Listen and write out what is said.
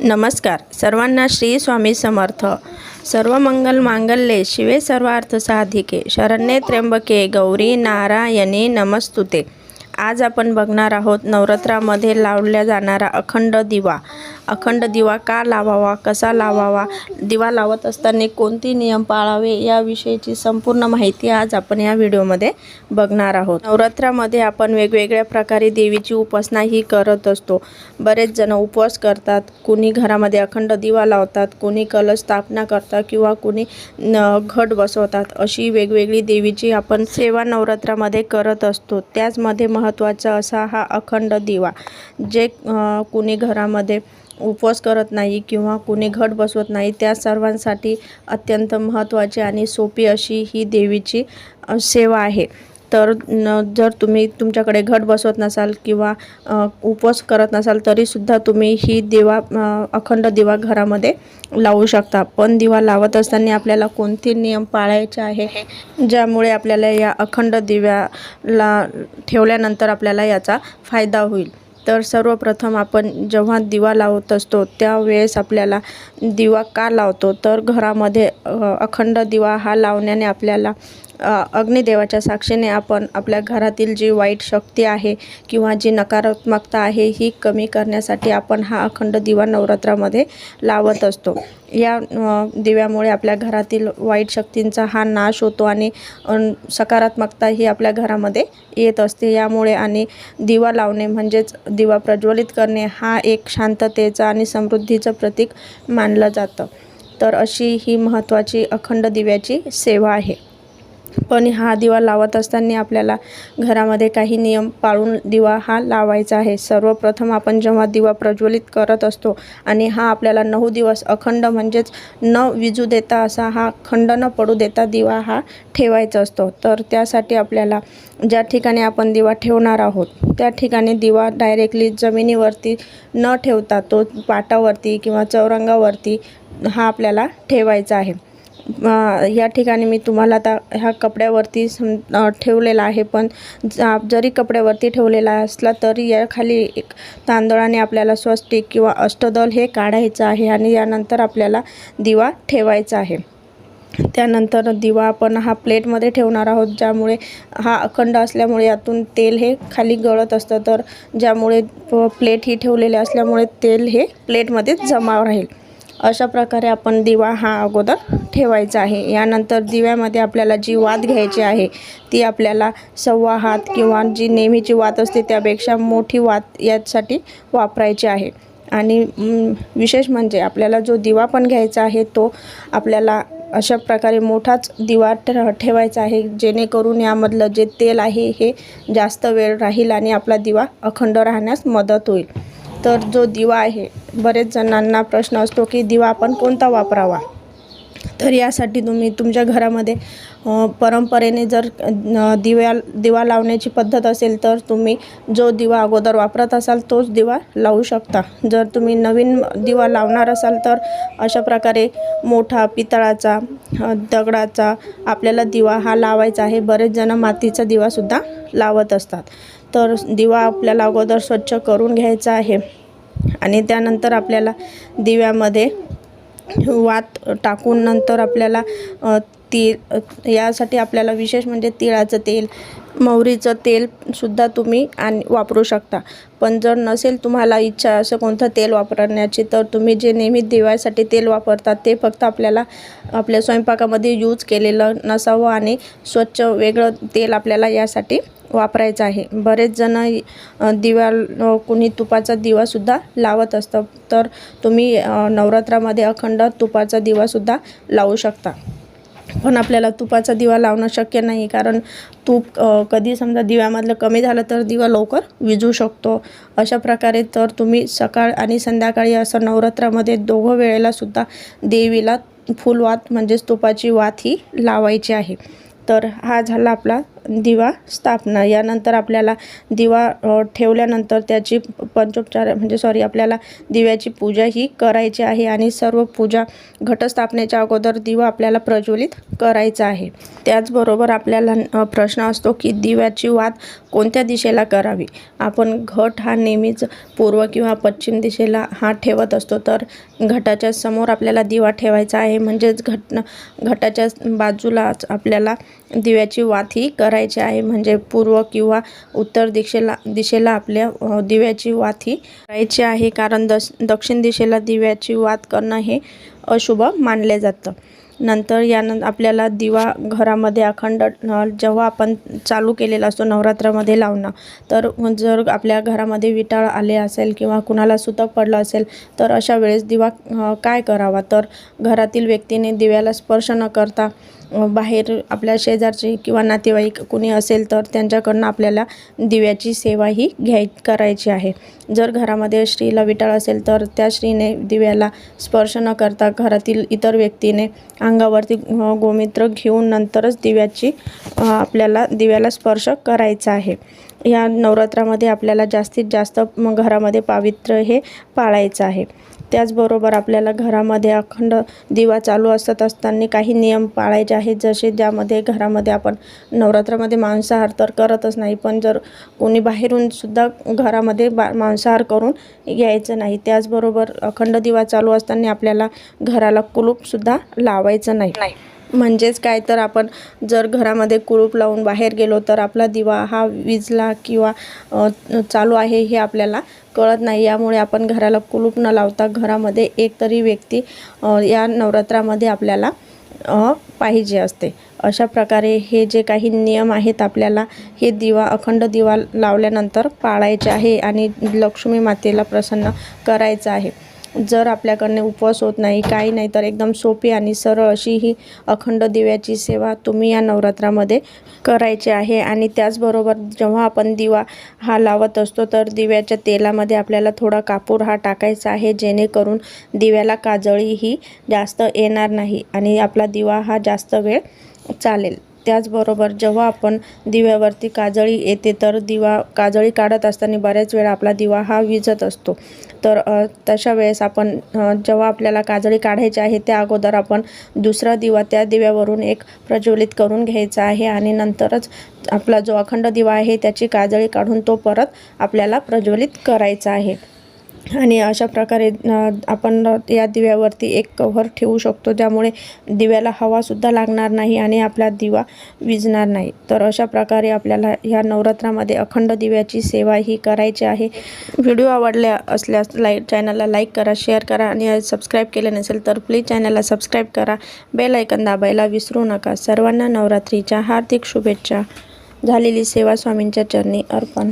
नमस्कार. सर्वांना श्री स्वामी समर्थ. सर्व मंगल मांगल्ये शिवे सर्वार्थ साधिके. शरण्ये त्र्यंबके गौरी नारायणी नमस्तुते. आज आपण बघणार आहोत नवरात्रामध्ये लावल्या जाणारा अखंड दिवा. अखंड दिवा का लावावा कसा लावावा? दिवा लावत असताना कोणते नियम पाळावे याविषयीची संपूर्ण माहिती आज आपण या व्हिडिओमध्ये बघणार आहोत. नवरात्रामध्ये आपण वेगवेगळ्या प्रकारे देवीची उपासना ही करत असतो. बरेच जण उपवास करतात कुणी घरामध्ये अखंड दिवा लावतात कुणी कलश स्थापना करतात किंवा कुणी न घट बसवतात. अशी वेगवेगळी देवीची आपण सेवा नवरात्रामध्ये करत असतो. त्याचमध्ये महत्त्वाचा असा हा अखंड दिवा जे कुणी घरामध्ये उपवास करत नाही किंवा कुणी घट बसवत नाही त्या सर्वांसाठी अत्यंत महत्त्वाची आणि सोपी अशी ही देवीची सेवा आहे. तर जर तुम्ही तुमच्याकडे घट बसवत नसाल किंवा उपवास करत नसाल तरीसुद्धा तुम्ही ही दिवा अखंड दिवा घरामध्ये लावू शकता. पण दिवा लावत असताना आपल्याला कोणते नियम पाळायचे आहे? ज्यामुळे आपल्याला या अखंड दिव्याला ठेवल्यानंतर आपल्याला याचा फायदा होईल. तर सर्वप्रथम आपण जेव्हा दिवा लावत असतो त्यावेळेस आपल्याला दिवा का लावतो? तर घरामध्ये अखंड दिवा हा लावण्याने आपल्याला अग्निदेवाच्या साक्षीने आपण आपल्या घरातील जी वाईट शक्ती आहे किंवा जी नकारात्मकता आहे ही कमी करण्यासाठी आपण हा अखंड दिवा नवरात्रामध्ये लावत असतो. या दिव्यामुळे आपल्या घरातील वाईट शक्तींचा हा नाश होतो आणि सकारात्मकता ही आपल्या घरामध्ये येत असते. यामुळे आणि दिवा लावणे म्हणजेच दिवा प्रज्वलित करणे हा एक शांततेचा आणि समृद्धीचं प्रतीक मानलं जातं. तर अशी ही महत्त्वाची अखंड दिव्याची सेवा आहे. पण हा दिवा लावत असताना आपल्याला घरामध्ये काही नियम पाळून दिवा हा लावायचा आहे. सर्वप्रथम आपण जेव्हा दिवा प्रज्वलित करत असतो आणि हा आपल्याला नऊ दिवस अखंड म्हणजेच न विजू देता असा हा खंड न पडू देता दिवा हा ठेवायचा असतो. तर त्यासाठी आपल्याला ज्या ठिकाणी आपण दिवा ठेवणार आहोत त्या ठिकाणी दिवा डायरेक्टली जमिनीवरती न ठेवता तो पाटावरती किंवा चौरंगावरती हा आपल्याला ठेवायचा आहे. या ठिकाणी मी तुम्हाला आता ह्या कपड्यावरती सम ठेवलेला आहे. पण जरी कपड्यावरती ठेवलेला असला तरी या खाली एक तांदळाने आपल्याला स्वस्तिक किंवा अष्टदल हे काढायचं आहे आणि यानंतर आपल्याला दिवा ठेवायचा आहे. त्यानंतर दिवा आपण हा प्लेटमध्ये ठेवणार आहोत ज्यामुळे हा अखंड असल्यामुळे यातून तेल हे खाली गळत असतं. तर ज्यामुळे प्लेट ही ठेवलेली असल्यामुळे तेल हे प्लेटमध्ये जमा राहील. अशा प्रकारे आपण दिवा हा अगोदर ठेवायचा आहे. यानंतर दिव्यामध्ये आपल्याला जी वात घ्यायची आहे ती आपल्याला सव्वा हात किंवा जी नेहमीची वात असते त्यापेक्षा मोठी वात यासाठी वापरायची आहे. आणि विशेष म्हणजे आपल्याला जो दिवा पण घ्यायचा आहे तो आपल्याला अशा प्रकारे मोठाच दिवा ठ- ठेवायचा आहे जेणेकरून यामधलं जे तेल आहे हे जास्त वेळ राहील आणि आपला दिवा अखंड राहण्यास मदत होईल. तर जो दिवा आहे बरेच जणांना प्रश्न असतो की दिवा आपण कोणता वापरावा? तर यासाठी तुम्ही तुमच्या घरामध्ये परंपरेने जर दिव्या दिवा लावण्याची पद्धत असेल तर तुम्ही जो दिवा अगोदर वापरत असाल तोच दिवा लावू शकता. जर तुम्ही नवीन दिवा लावणार असाल तर अशा प्रकारे मोठा पितळाचा दगडाचा आपल्याला दिवा हा लावायचा आहे. बरेच जण मातीचा दिवासुद्धा लावत असतात. तर दिवा आपल्याला अगोदर स्वच्छ करून घ्यायचा आहे. आणि त्यानंतर आपल्याला दिव्यामध्ये वात टाकून नंतर आपल्याला ती यासाठी आपल्याला विशेष म्हणजे तिळाचं तेल मोहरीचं तेलसुद्धा तुम्ही आणि वापरू शकता. पण जर नसेल तुम्हाला इच्छा असं कोणतं तेल वापरण्याची तर तुम्ही जे नेहमी दिवाळीसाठी तेल वापरतात ते फक्त आपल्याला आपल्या स्वयंपाकामध्ये यूज केलेलं नसावं आणि स्वच्छ वेगळं तेल आपल्याला यासाठी वापरायचं आहे. बरेच जण दिवा कुणी तुपाचा दिवासुद्धा लावत असतं तर तुम्ही नवरात्रामध्ये अखंड तुपाचा दिवासुद्धा लावू शकता. पण आपल्याला तुपाचा दिवा लावणं शक्य नाही कारण तूप कधी समजा दिव्यामधलं कमी झालं तर दिवा लवकर विजू शकतो. अशा प्रकारे तर तुम्ही सकाळ आणि संध्याकाळी असं नवरात्रामध्ये दोघं वेळेलासुद्धा देवीला फुलवात म्हणजेच तुपाची वात ही लावायची आहे. तर हा झाला आपला दिवा स्थापना. यानंतर आपल्याला दिवा ठेवल्यानंतर त्याची पंचोपचार म्हणजे सॉरी आपल्याला दिव्याची पूजा ही करायची आहे आणि सर्व पूजा घटस्थापनेच्या अगोदर दिवा आपल्याला प्रज्वलित करायचा आहे. त्याचबरोबर आपल्याला प्रश्न असतो की दिव्याची वात कोणत्या दिशेला करावी? आपण घट हा नेहमीच पूर्व किंवा पश्चिम दिशेला हा ठेवत असतो तर घटाच्या समोर आपल्याला दिवा ठेवायचा आहे. म्हणजेच घट घटाच्या बाजूलाच आपल्याला दिव्याची वात ही करायची आहे. म्हणजे पूर्व किंवा उत्तर दिशेला दिशेला आपल्या दिव्याची वात ही करायची आहे. कारण दस दक्षिण दिशेला दिव्याची वात करणं हे अशुभ मानले जातं. नंतर यान आपल्याला दिवा घरामध्ये अखंड जेव्हा आपण चालू केलेला असतो नवरात्रामध्ये लावणं तर जर आपल्या घरामध्ये विटाळ आले असेल किंवा कुणाला सुतक पडलं असेल तर अशा वेळेस दिवा काय करावा? तर घरातील व्यक्तीने दिव्याला स्पर्श न करता बाहेर आपल्या शेजारचे किंवा नातेवाईक कुणी असेल तर त्यांच्याकडनं आपल्याला दिव्याची सेवा ही घ्याय करायची आहे. जर घरामध्ये श्रीला विटाळ असेल तर त्या स्त्रीने दिव्याला स्पर्श न करता घरातील इतर व्यक्तीने अंगावरती गोमित्र घेऊन नंतरच दिव्याची आपल्याला दिव्याला स्पर्श करायचा आहे. या नवरात्रामध्ये आपल्याला जास्तीत जास्त घरामध्ये पावित्र्य हे पाळायचं आहे. त्याचबरोबर आपल्याला घरामध्ये अखंड दिवा चालू असत असताना काही नियम पाळायचे आहेत. जसे ज्यामध्ये घरामध्ये आपण नवरात्रामध्ये मांसाहार तर करतच नाही पण जर कोणी बाहेरून सुद्धा घरामध्ये बा मांसाहार करून यायचं नाही त्याचबरोबर अखंड दिवा चालू असताना आपल्याला घराला कुलूपसुद्धा लावायचं नाही. म्हणजेच काय तर आपण जर घरामध्ये कुलूप लावून बाहेर गेलो तर आपला दिवा हा विजला किंवा चालू आहे हे आपल्याला कळत नाही. यामुळे आपण घराला कुलूप न लावता घरामध्ये एक तरी व्यक्ती या नवरात्रामध्ये आपल्याला पाहिजे असते. अशा प्रकारे हे जे काही नियम आहेत आपल्याला हे दिवा अखंड दिवा लावल्यानंतर पाळायचे आहे आणि लक्ष्मी मातेला प्रसन्न करायचं आहे. जर आपल्याकडनं उपवास होत नाही काही नाही तर एकदम सोपी आणि सरळ अशी ही अखंड दिव्याची सेवा तुम्ही या नवरात्रामध्ये करायची आहे. आणि त्याचबरोबर जेव्हा आपण दिवा हा लावत असतो तर दिव्याच्या तेलामध्ये आपल्याला थोडा कापूर हा टाकायचा आहे जेणेकरून दिव्याला काजळी ही जास्त येणार नाही आणि आपला दिवा हा जास्त वेळ चालेल. त्याचबरोबर जेव्हा आपण दिव्यावरती काजळी येते तर दिवा काजळी काढत असताना बऱ्याच वेळा आपला दिवा हा विझत असतो. तर तशा वेळेस आपण जेव्हा आपल्याला काजळी काढायची आहे त्या अगोदर आपण दुसरा दिवा त्या दिव्यावरून एक प्रज्वलित करून घ्यायचा आहे आणि नंतरच आपला जो अखंड दिवा आहे त्याची काजळी काढून तो परत आपल्याला प्रज्वलित करायचा आहे. आणि अशा प्रकारे आपण या दिव्यावरती एक कव्हर ठेवू शकतो ज्यामुळे दिव्याला हवासुद्धा लागणार नाही आणि आपला दिवा विजणार नाही. तर अशा प्रकारे आपल्याला ह्या नवरात्रामध्ये अखंड दिव्याची सेवा ही करायची आहे. व्हिडिओ आवडल्या असल्यास लाईक चॅनलला लाईक करा शेअर करा आणि सबस्क्राईब केले नसेल तर प्लीज चॅनलला सबस्क्राईब करा. बेल ऐकन दाबायला विसरू नका. सर्वांना नवरात्रीच्या हार्दिक शुभेच्छा. झालेली सेवा स्वामींच्या चरणी अर्पण.